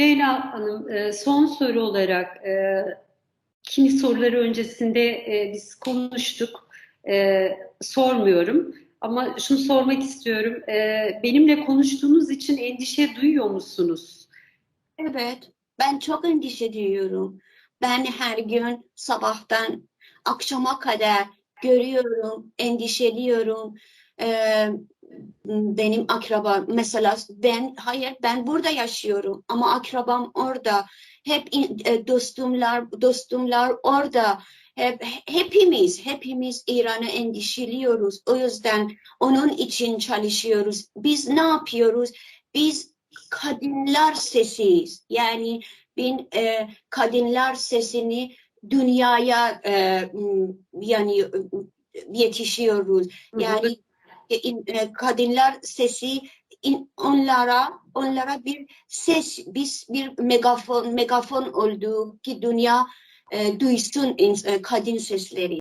Leyla Hanım, e, son soru olarak e, kimi soruları öncesinde e, biz konuştuk. Sormuyorum ama şunu sormak istiyorum. Benimle konuştuğunuz için endişe duyuyor musunuz? Evet, ben çok endişe duyuyorum. Ben her gün sabahtan akşama kadar görüyorum, endişeliyorum. Benim akrabam mesela ben hayır ben burada yaşıyorum ama akrabam orada. Hep e, dostumlar dostumlar orada. Hep, hepimiz hepimiz İran'ı endişeliyoruz. O yüzden onun için çalışıyoruz. Biz ne yapıyoruz? Biz kadınlar sesiyiz. Yani bin e, kadınlar sesini dünyaya e, yani e, yetişiyoruz. Yani kadınlar sesi onlara onlara bir ses biz bir megafon megafon oldu ki dünya e, duysun e, kadın sesleri.